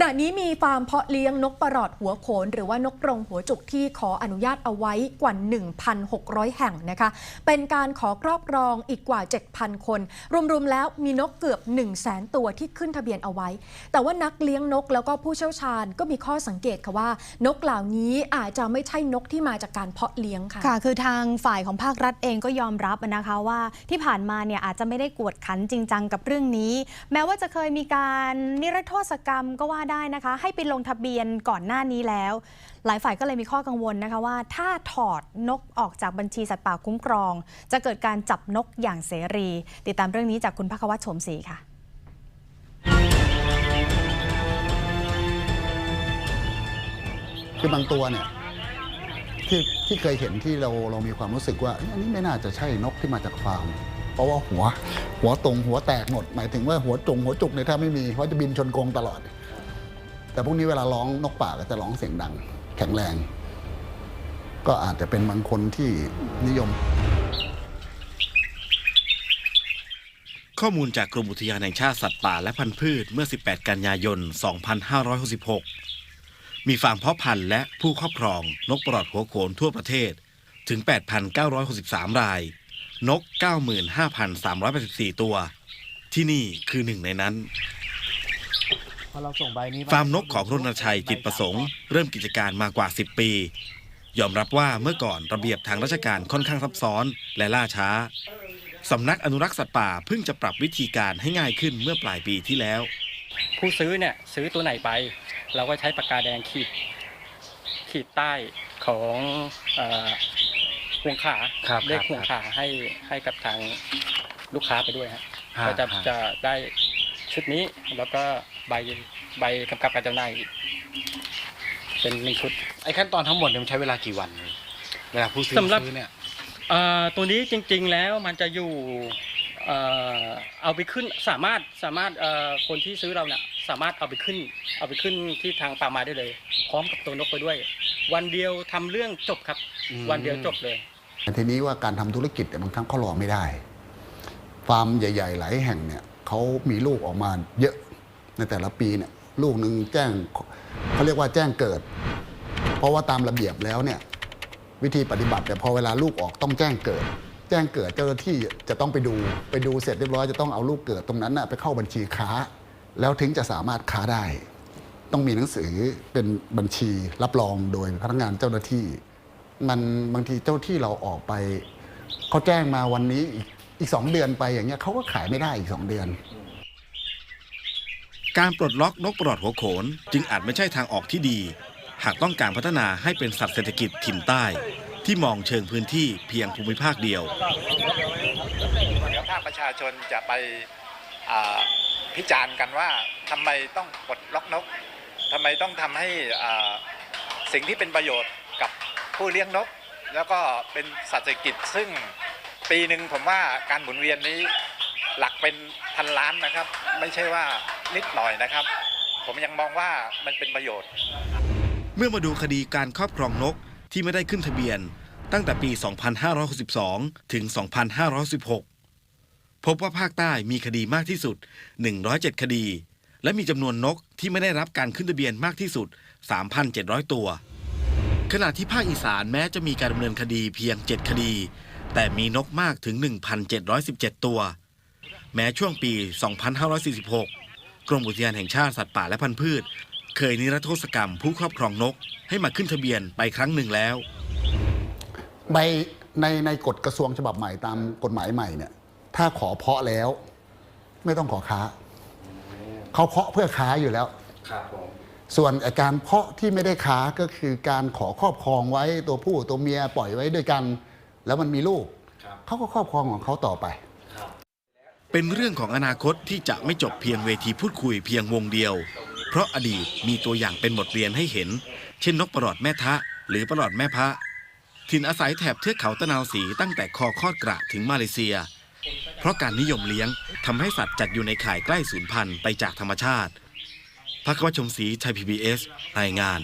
ขณะนี้มีฟาร์มเพาะเลี้ยงนกประหลอดหัวโขน หรือว่านกกรงหัวจุกที่ขออนุญาตเอาไว้กว่า 1,600 แห่งนะคะ เป็นการขอครอบครองอีกกว่า 7,000 คน รวมๆแล้วมีนกเกือบ 1 0 0 0 0แสนตัวที่ขึ้นทะเบียนเอาไว้ แต่ว่านักเลี้ยงนกแล้วก็ผู้เชี่ยวชาญก็มีข้อสังเกตค่ะว่า นกเหล่านี้อาจจะไม่ใช่นกที่มาจากการเพาะเลี้ยงค่ะค่ะ คือทางฝ่ายของภาครัฐเองก็ยอมรับนะคะว่าที่ผ่านมาเนี่ยอาจจะไม่ได้กวดขันจริงจังกับเรื่องนี้ แม้ว่าจะเคยมีการนิรโทษกรรมก็ว่าได้นะคะ ให้ไปลงทะเบียนก่อนหน้านี้แล้ว หลายฝ่ายก็เลยมีข้อกังวลนะคะว่า ถ้าถอดนกออกจากบัญชีสัตว์ป่าคุ้มครอง จะเกิดการจับนกอย่างเสรี ติดตามเรื่องนี้จากคุณภควัตโฉมศรีค่ะคือบางตัวเนี่ยที่ที่เคยเห็นที่เราเรามีความรู้สึกว่าอันนี้ไม่น่าจะใช่นกที่มาจากฟาร์มเพราะว่าหัว หัวตรงหัวแตกหมด หมายถึงว่าหัวจงหัวจุกเนี่ยถ้าไม่มีเขาจะบินชนกรงตลอด แต่พวกนี้เวลาร้องนกป่าก็จะร้องเสียงดัง แข็งแรง ก็อาจจะเป็นบางคนที่นิยม ข้อมูลจากกรมอุทยานแห่งชาติสัตว์ป่าและพันธุ์พืชเมื่อ 18 กันยายน 2566 มีฟาร์มเพาะพันธุ์และผู้ครอบครองนกปลอดหัวโขนทั่วประเทศถึง 8,963 ราย นก 95,384 ตัว ที่นี่คือหนึ่งในนั้น ฟาร์มนกของรณชัยจิตประสงค์ เริ่มกิจการมากว่า 10 ปี ยอมรับว่าเมื่อก่อนระเบียบทางราชการค่อนข้างซับซ้อนและล่าช้าสำนักอนุรักษ์สัตว์ป่าเพิ่งจะปรับวิธีการให้ง่ายขึ้นเมื่อปลายปีที่แล้ว ผู้ซื้อเนี่ยซื้อตัวไหนไป เราก็ใช้ปากกาแดงขีด ขีดใต้ของเอ่อห่วงขาครับเลขครับห่วงขาให้ให้กับทางลูกค้าไปด้วยฮะฮะก็จะฮะจะได้ ชุดนี้แล้วก็ใบใบกำกับการจำหน่ายเป็นหนึ่งชุด ไอ้ขั้นตอนทั้งหมดเนี่ยมันใช้เวลากี่วันเวลาผู้ซื้อสำหรับ ซื้อเนี่ย เอ่อตัวนี้จริงๆแล้วมันจะอยู่เอ่อเอาไปขึ้นสามารถสามารถเอ่อคนที่ซื้อเราเนี่ยสามารถเอาไปขึ้น เอาไปขึ้นที่ทางป่าไม้ได้เลย พร้อมกับตัวนกไปด้วย วันเดียวทำเรื่องจบครับ อืม วันเดียวจบเลยแต่ทีนี้ว่าการทำธุรกิจเนี่ยบางครั้งเขารอไม่ได้ ฟาร์มใหญ่ ๆ หลายแห่งเนี่ย เขามีลูกออกมาเยอะในแต่ละปีเนี่ยลูกหนึ่งแจ้งเขาเรียกว่าแจ้งเกิด เพราะว่าตามระเบียบแล้วเนี่ยวิธีปฏิบัติเนี่พอเวลาลูกออกต้องแจ้งเกิด แจ้งเกิดเจ้าหน้าที่จะต้องไปดูไปดูเสร็จเรียบร้อยจะต้องเอาลูกเกิดตรงนั้นน่ะไปเข้าบัญชีค้า แล้วถึงจะสามารถค้าได้ ต้องมีหนังสือเป็นบัญชีรับรองโดยพนักงานเจ้าหน้าที่ มันบางทีเจ้าที่เราออกไปเขาแจ้งมาวันนี้อีก อีกสองเดือนไปอย่างเงี้ยเขาก็ขายไม่ได้อีกสองเดือน การปลดล็อกนกปลอดหัวโขน จึงอาจไม่ใช่ทางออกที่ดี หากต้องการพัฒนาให้เป็นสัตว์เศรษฐกิจถิ่นใต้ ที่มองเชิงพื้นที่เพียงภูมิภาคเดียวเดี๋ยวภาคประชาชนจะไปอ่าพิจารณ์กันว่าทำไมต้องปลดล็อกนกทำไมต้องทำให้อ่าสิ่งที่เป็นประโยชน์กับผู้เลี้ยงนก แล้วก็เป็นสัตว์เศรษฐกิจซึ่ง ปีหนึ่งผมว่าการหมุนเวียนนี้หลักเป็นพันล้านนะครับ ไม่ใช่ว่านิดหน่อยนะครับ ผมยังมองว่ามันเป็นประโยชน์ เมื่อมาดูคดีการครอบครองนกที่ไม่ได้ขึ้นทะเบียน ตั้งแต่ปี 2562 ถึง 2516 พบว่าภาคใต้มีคดีมากที่สุด 107 คดี และมีจำนวนนกที่ไม่ได้รับการขึ้นทะเบียนมากที่สุด 3,700 ตัว ขณะที่ภาคอีสานแม้จะมีการดำเนินคดีเพียง 7 คดี แต่มีนกมากถึง 1,717 ตัว แม้ช่วงปี 2546 กรมอุทยานแห่งชาติสัตว์ป่าและพันธุ์พืช เคยนิรโทษกรรมผู้ครอบครองนกให้มาขึ้นทะเบียนไปครั้งหนึ่งแล้วใบในในกฎกระทรวงฉบับใหม่ตามกฎหมายใหม่เนี่ย ถ้าขอเพาะแล้ว ไม่ต้องขอค้า เขาเพาะเพื่อค้าอยู่แล้ว ครับผมส่วนไอ้การเพาะที่ไม่ได้ค้าก็คือการขอครอบครองไว้ตัวผู้ตัวเมียปล่อยไว้ด้วยกัน แล้วมันมีลูกครับเขาก็ครอบครองของเขาต่อไป เป็นเรื่องของอนาคตที่จะไม่จบเพียงเวทีพูดคุยเพียงวงเดียว เพราะอดีตมีตัวอย่างเป็นบทเรียนให้เห็น เช่นนกประหลอดแม่ทะ หรือประหลอดแม่พระถิ่นอาศัยแถบเทือกเขาตะนาวสีตั้งแต่คอคอดกระถึงมาเลเซีย เพราะการนิยมเลี้ยงทำให้สัตว์จัดอยู่ในข่ายใกล้สูญพันธุ์ไปจากธรรมชาติพักวัชชมศรีไทยพีบีเอสรายงาน